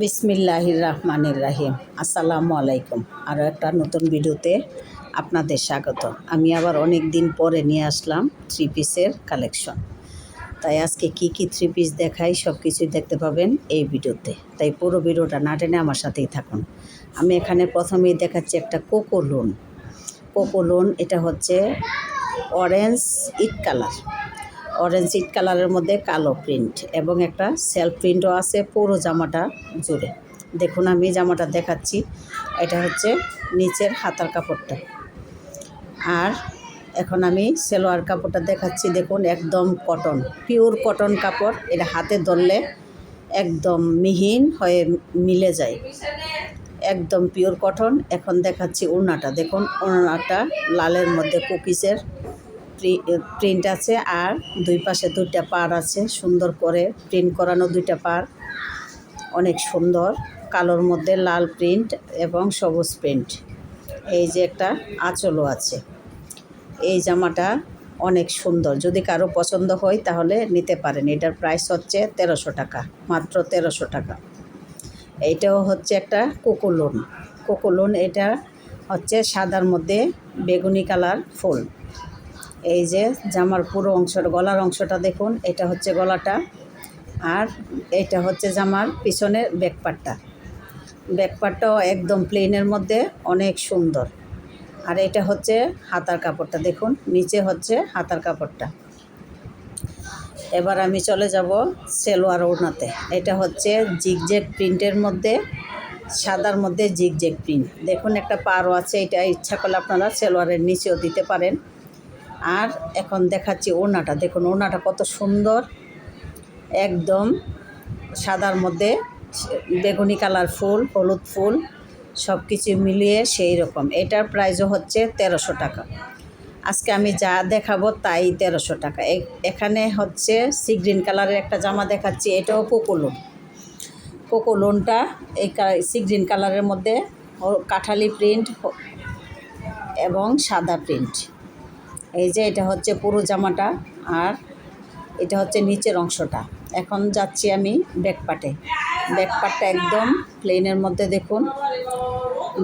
বিসমিল্লাহির রহমানির রাহিম। আসসালামু আলাইকুম। আরও একটা নতুন ভিডিওতে আপনাদের স্বাগত। আমি আবার অনেক দিন পরে নিয়ে আসলাম থ্রি পিসের কালেকশন তাই আজকে কি কি থ্রি পিস দেখাই সব কিছুই দেখতে পাবেন এই ভিডিওতে। তাই পুরো ভিডিওটা না টেনে আমার সাথেই থাকুন। আমি এখানে প্রথমেই দেখাচ্ছি একটা কোকো লোন। কোকো লোন, এটা হচ্ছে অরেঞ্জ ইট কালার অরেঞ্জ ইট কালারের মধ্যে কালো প্রিন্ট এবং একটা সেলফ প্রিন্টও আছে পুরো জামাটা জুড়ে। দেখুন আমি জামাটা দেখাচ্ছি। এটা হচ্ছে নিচের হাতার কাপড়টা। আর এখন আমি সেলোয়ার কাপড়টা দেখাচ্ছি। দেখুন, একদম কটন পিওর কটন কাপড়। এটা হাতে ধরলে একদম মিহিন হয়ে মিলে যায়। একদম পিওর কটন এখন দেখাচ্ছি ওড়নাটা। দেখুন, ওড়নাটা লালের মধ্যে কুকিজের প্রিন্ট আছে আর দুই পাশে দুইটা পার আছে, সুন্দর করে প্রিন্ট করানো দুইটা পার অনেক সুন্দর, কালোর মধ্যে লাল প্রিন্ট এবং সবুজ প্রিন্ট। এই যে একটা আঁচলও আছে। এই জামাটা অনেক সুন্দর, যদি কারও পছন্দ হয় তাহলে নিতে পারেন। এটার প্রাইস হচ্ছে তেরোশো টাকা, মাত্র তেরোশো টাকা। এইটাও হচ্ছে একটা কোকোলোন কোকোলোন এটা হচ্ছে সাদার মধ্যে বেগুনি কালার ফুল। এই যে জামার পুরো অংশটা, গলার অংশটা দেখুন, এটা হচ্ছে গলাটা আর এটা হচ্ছে জামার পিছনের ব্যাকপারটা ব্যাকপারটাও একদম প্লেনের মধ্যে, অনেক সুন্দর। আর এটা হচ্ছে হাতার কাপড়টা, দেখুন, নিচে হচ্ছে হাতার কাপড়টা। এবার আমি চলে যাব সেলোয়ার ওড়নাতে। এটা হচ্ছে জিগজেগ প্রিন্টের মধ্যে, সাদার মধ্যে জিগজেগ প্রিন্ট। দেখুন, একটা পারও আছে, এটা ইচ্ছা করলে আপনারা সেলোয়ারের নিচেও দিতে পারেন। আর এখন দেখাচ্ছি ওড়নাটা। দেখুন, ওড়নাটা কত সুন্দর। একদম সাদার মধ্যে বেগুনি কালার ফুল, হলুদ ফুল সব কিছু মিলিয়ে সেই রকম। এটার প্রাইসও হচ্ছে তেরোশো টাকা। আজকে আমি যা দেখাবো তাই তেরোশো টাকা। এখানে হচ্ছে সি গ্রিন কালারের একটা জামা দেখাচ্ছি, এটাও কোকোলোন কোকোলোনটা এই সি গ্রিন কালারের মধ্যে কাঠালি প্রিন্ট এবং সাদা প্রিন্ট এই যে এটা হচ্ছে পুরো জামাটা আর এটা হচ্ছে নিচের অংশটা। এখন যাচ্ছি আমি ব্যাকপাটে ব্যাকপাটটা একদম প্লেনের মধ্যে দেখুন।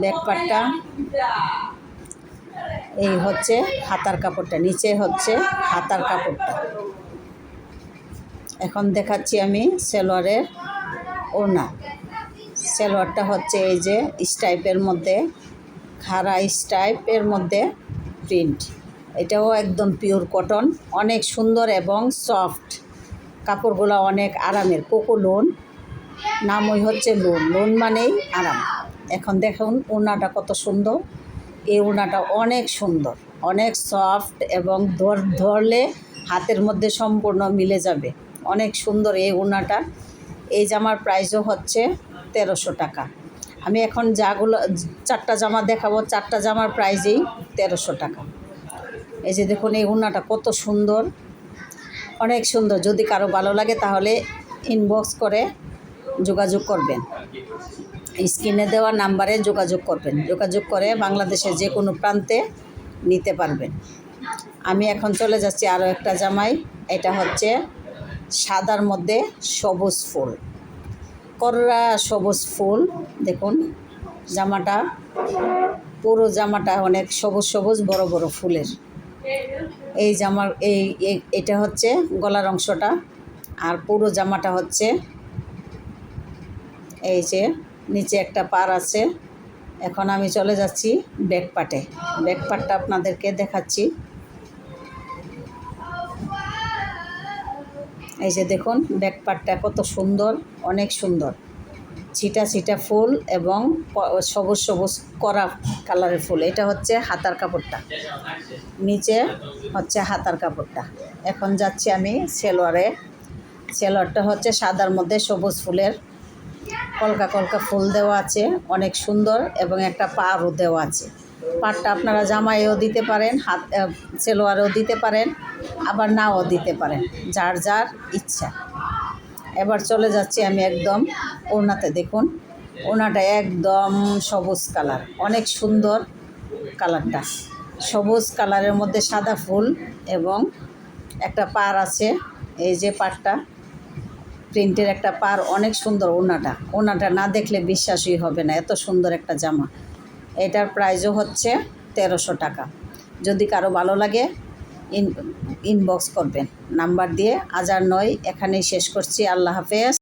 ব্যাকপাটটা এই হচ্ছে হাতার কাপড়টা, নিচে হচ্ছে হাতার কাপড়টা। এখন দেখাচ্ছি আমি সেলোয়ারের ওড়না। সেলোয়ারটা হচ্ছে এই যে স্টাইপের মধ্যে, খাড়া স্টাইপের মধ্যে প্রিন্ট এটাও একদম পিওর কটন অনেক সুন্দর এবং সফট কাপড়গুলো অনেক আরামের, কোকো লোন, নামই হচ্ছে লোন। লোন মানেই আরাম। এখন দেখুন ওড়নাটা কত সুন্দর। এই ওড়নাটা অনেক সুন্দর, অনেক সফট এবং ধর, ধরলে হাতের মধ্যে সম্পূর্ণ মিলে যাবে। অনেক সুন্দর এই ওড়নাটা। এই জামার প্রাইসও হচ্ছে তেরোশো টাকা। আমি এখন যাগুলো চারটা জামা দেখাবো, চারটা জামার প্রাইজেই তেরোশো টাকা। এই যে দেখুন, এই উন্নাটা কত সুন্দর। অনেক সুন্দর। যদি কারও ভালো লাগে তাহলে ইনবক্স করে যোগাযোগ করবেন। স্ক্রিনে দেওয়া নাম্বারে যোগাযোগ করবেন। যোগাযোগ করে বাংলাদেশের যে কোনো প্রান্তে নিতে পারবেন। আমি এখন চলে যাচ্ছি আরও একটা জামাই। এটা হচ্ছে সাদার মধ্যে সবুজ ফুল। কররা সবুজ ফুল। দেখুন, জামাটা, পুরো জামাটা অনেক সবুজ সবুজ, বড় বড় ফুলের। এই জামার, এই এটা হচ্ছে গলার অংশটা আর পুরো জামাটা হচ্ছে এই যে নিচে একটা পার আছে। এখন আমি চলে যাচ্ছি ব্যাকপাটে ব্যাকপাটটা আপনাদেরকে দেখাচ্ছি। এই যে দেখুন ব্যাকপাটটা কত সুন্দর, অনেক সুন্দর। ছিটা ছিটা ফুল এবং সবুজ সবুজ করা কালারের ফুল। এটা হচ্ছে হাতার কাপড়টা। নিচে হচ্ছে হাতার কাপড়টা। এখন যাচ্ছি আমি সেলোয়ারে। সেলোয়ারটা হচ্ছে সাদার মধ্যে সবুজ ফুলের। কলকা কলকা ফুল দেওয়া আছে, অনেক সুন্দর এবং একটা পাড়ও দেওয়া আছে। পাড়টা আপনারা জামাইও দিতে পারেন, হাত সেলোয়ারেও দিতে পারেন, আবার নাও দিতে পারেন, যার যার ইচ্ছা। এবার চলে যাচ্ছি আমি একদম ওনাতে দেখুন। ওনাটা একদম সবুজ কালার, অনেক সুন্দর কালারটা। সবুজ কালারের মধ্যে সাদা ফুল এবং একটা পার আছে, এই যে পারটা প্রিন্টের একটা পার, অনেক সুন্দর ওনাটা ওনাটা না দেখলে বিশ্বাসই হবে না, এত সুন্দর একটা জামা। এটার প্রাইজও হচ্ছে তেরোশো টাকা। যদি কারও ভালো লাগে ইনবক্স করবেন। নাম্বার দিয়ে আজার নয় এখানেই শেষ করছি। আল্লাহ হাফেজ।